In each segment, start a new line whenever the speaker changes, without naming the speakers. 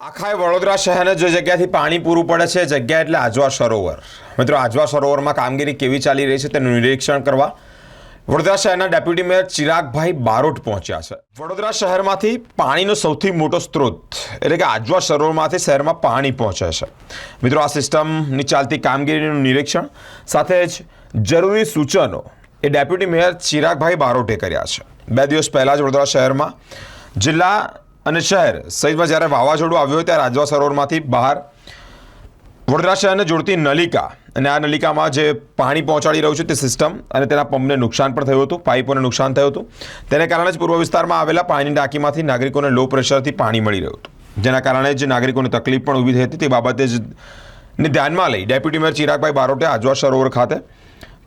આખા વડોદરા શહેરને જે જગ્યાથી પાણી પૂરું પડે છે જગ્યા એટલે આજવા સરોવર. મિત્રો, આજવા સરોવરમાં કામગીરી કેવી ચાલી રહી છે તેનું નિરીક્ષણ કરવા વડોદરા શહેરના ડેપ્યુટી મેયર ચિરાગભાઈ બારોટ પહોંચ્યા છે. વડોદરા શહેરમાંથી પાણીનો સૌથી મોટો સ્ત્રોત, એટલે કે આજવા સરોવરમાંથી શહેરમાં પાણી પહોંચે છે. મિત્રો, આ સિસ્ટમની ચાલતી કામગીરીનું નિરીક્ષણ સાથે જ જરૂરી સૂચનો એ ડેપ્યુટી મેયર ચિરાગભાઈ બારોટે કર્યા છે. બે દિવસ પહેલાં જ વડોદરા શહેરમાં જિલ્લા અને શહેર. સહિતમાં જ્યારે વાવાઝોડું આવ્યું ત્યારે રાજવા સરોવરમાંથી બહાર વડોદરા શહેરને જોડતી નલિકા. અને આ નલિકામાં જે પાણી પહોંચાડી રહ્યું છે તે સિસ્ટમ અને તેના પંપને નુકસાન પણ થયું હતું, પાઇપોને નુકસાન થયું હતું. તેને કારણે જ પૂર્વ વિસ્તારમાં આવેલા પાણીની ટાંકીમાંથી નાગરિકોને લો પ્રેશરથી પાણી મળી રહ્યું હતું. જેના કારણે જ નાગરિકોને તકલીફ પણ ઊભી થઈ હતી. તે બાબતે જ ને ધ્યાનમાં લઈ ડેપ્યુટી મેયર ચિરાગભાઈ બારોટે આજવા સરોવર ખાતે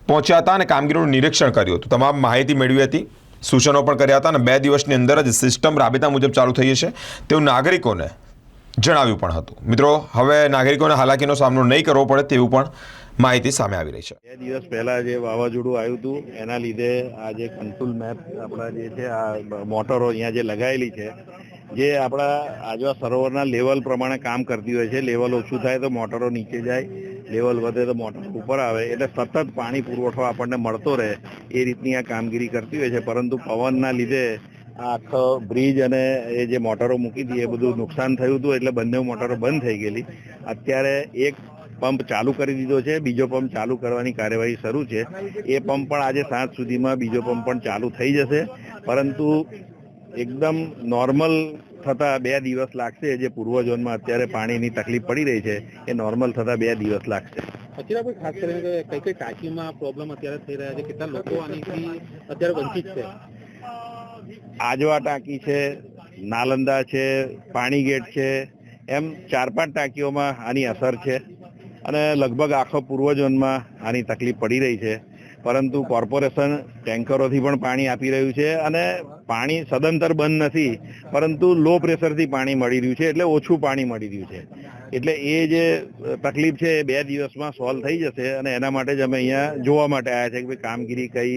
પહોંચ્યા હતા અને કામગીરીનું નિરીક્ષણ કર્યું હતું. તમામ માહિતી મેળવી હતી. સૂચનો પણ કર્યા હતા અને બે દિવસની અંદર જ સિસ્ટમ રાબેતા મુજબ ચાલુ થઈ છે તેવું નાગરિકોને જણાવ્યું પણ હતું. મિત્રો, હવે નાગરિકોને હાલાકીનો સામનો નહીં કરવો પડે તેવું પણ માહિતી સામે આવી રહી છે.
બે દિવસ પહેલા જે વાવાઝોડું આવ્યું હતું, એના લીધે આ જે કંટ્રોલ મેપ આપણા જે છે, આ મોટરો અહીંયા જે લગાવેલી છે જે આપણા આજવા સરોવરના લેવલ પ્રમાણે કામ કરતી હોય છે, લેવલ ઓછું થાય તો મોટરો નીચે જાય, લેવલ વધે તો મોટર ઉપર આવે, એટલે સતત પાણી પુરવઠો આપણને મળતો રહે, એ રીતની આ કામગીરી કરતી હોય છે. પરંતુ પવનના લીધે આખો બ્રિજ અને એ જે મોટરો મૂકી હતી એ બધું નુકસાન થયું હતું, એટલે બંને મોટરો બંધ થઈ ગયેલી. અત્યારે એક પંપ ચાલુ કરી દીધો છે, બીજો પંપ ચાલુ કરવાની કાર્યવાહી શરૂ છે. એ પંપ પણ આજે સાંજ સુધીમાં બીજો પંપ પણ ચાલુ થઈ જશે. પરંતુ એકદમ નોર્મલ થતા બે દિવસ લાગશે. જે પૂર્વ ઝોનમાં અત્યારે પાણીની તકલીફ પડી રહી છે એ નોર્મલ થતા બે દિવસ લાગશે.
ખાસ કરીને કઈ કઈ ટાંકીમાં પ્રોબ્લેમ અત્યારે થઈ રહ્યા છે? કેટલા લોકો આની અત્યારે વંચિત છે?
આજવા ટાંકી છે નાલંદા છે પાણી ગેટ છે એમ ચાર પાંચ ટાંકીઓમાં આની અસર છે. અને લગભગ આખો પૂર્વ ઝોનમાં આની તકલીફ પડી રહી છે. પરંતુ કોર્પોરેશન ટેન્કરોથી પણ પાણી આપી રહ્યું છે અને પાણી સદંતર બંધ નથી, પરંતુ લો પ્રેશરથી પાણી મળી રહ્યું છે એટલે ઓછું પાણી મળી રહ્યું છે. એટલે એ જે તકલીફ છે એ બે દિવસમાં સોલ્વ થઈ જશે અને એના માટે જ અમે અહીંયા જોવા માટે આવ્યા છે કે કામગીરી કઈ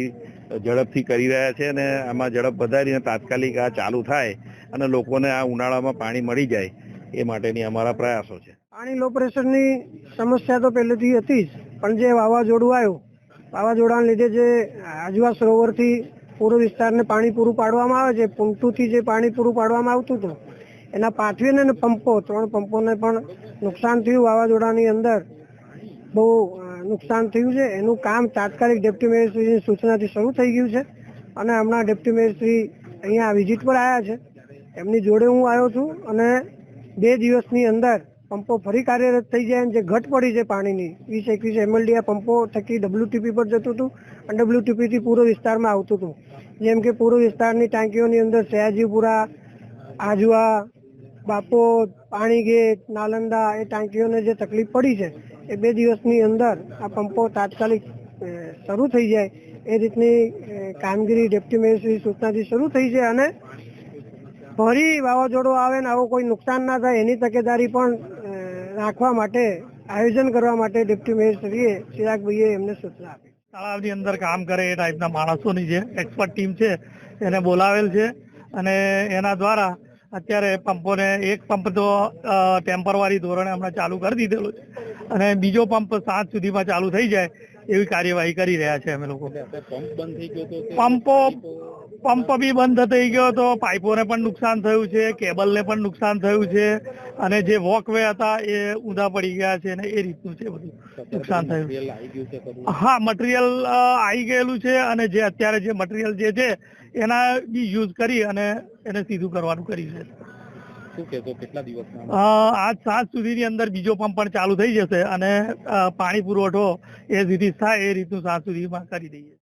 ઝડપથી કરી રહ્યા છે અને આમાં ઝડપ વધારીને તાત્કાલિક આ ચાલુ થાય અને લોકોને આ ઉનાળામાં પાણી મળી જાય એ માટેની અમારા પ્રયાસો છે.
પાણી લો પ્રેશરની સમસ્યા તો પહેલેથી હતી જ, પણ જે વાવાઝોડું આવ્યું વાવાઝોડાને લીધે જે આજવા સરોવરથી પૂરો વિસ્તારને પાણી પૂરું પાડવામાં આવે છે પુંટુથી જે પાણી પૂરું પાડવામાં આવતું હતું, એના પાથવીને અને પંપો, ત્રણ પંપોને પણ નુકસાન થયું વાવાઝોડાની અંદર. બહુ નુકસાન થયું છે. એનું કામ તાત્કાલિક ડેપ્ટી મેયરશ્રીની સૂચનાથી શરૂ થઈ ગયું છે અને હમણાં ડેપ્ટી મેયરશ્રી અહીંયા વિઝિટ પર આવ્યા છે. એમની જોડે હું આવ્યો છું અને બે દિવસની અંદર પંપો ફરી કાર્યરત થઈ જાય અને જે ઘટ પડી છે પાણીની વીસ એકવીસ એમએલડી આ પંપો થકી ડબ્લ્યુટીપી પર જતું હતું અને WTP થી પૂર્વ વિસ્તારમાં આવતું હતું. જેમ કે પૂર્વ વિસ્તારની ટાંકીઓની અંદર સયાજીપુરા, આજવા બાપોદ પાણીગેટ, નાલંદા એ ટાંકીઓને જે તકલીફ પડી છે, એ બે દિવસની અંદર આ પંપો તાત્કાલિક શરૂ થઈ જાય. એ રીતની કામગીરી ડેપ્ટી મેયરશ્રી સૂચનાથી શરૂ થઈ છે અને ફરી વાવાઝોડું આવે ને આવું કોઈ નુકસાન ના થાય, એની તકેદારી પણ રાખવા માટે આયોજન કરવા માટે ડેપ્ટી મેયરશ્રીએ ચિરાગભાઈએ એમને સૂચના આપી.
તળાવની અંદર કામ કરે એ ટાઈપના માણસોની જે એક્સપર્ટ ટીમ છે એને બોલાવેલ છે અને એના દ્વારા અત્યારે પંપોને એક પંપ તો ટેમ્પરવારી ધોરણે હમણાં ચાલુ કરી દીધેલો છે અને બીજો પંપ સાંજ સુધીમાં ચાલુ થઈ જાય એવી કાર્યવાહી કરી રહ્યા છે અમે લોકો.
પંપ બંધ થઈ ગયો તો કે
પંપો બી બંધ થઈ ગયો તો પાઇપોને પણ નુકસાન થયું છે કેબલને પણ નુકસાન થયું છે અને જે વોકવે હતા એ ઊંધા પડી ગયા છે અને એ રીતનું છે બધું. નુકસાન થયું. હા મટીરિયલ આવી ગયેલું છે અને જે અત્યારે જે મટીરિયલ જે છે એના બી યુઝ કરી અને એને સીધું કરવાનું કર્યું છે. આજ સાંજ સુધીની અંદર બીજો પંપ પણ ચાલુ થઈ જશે અને પાણી પુરવઠો એ સીધી થાય એ રીતનું સાંજ સુધીમાં કરી દઈએ.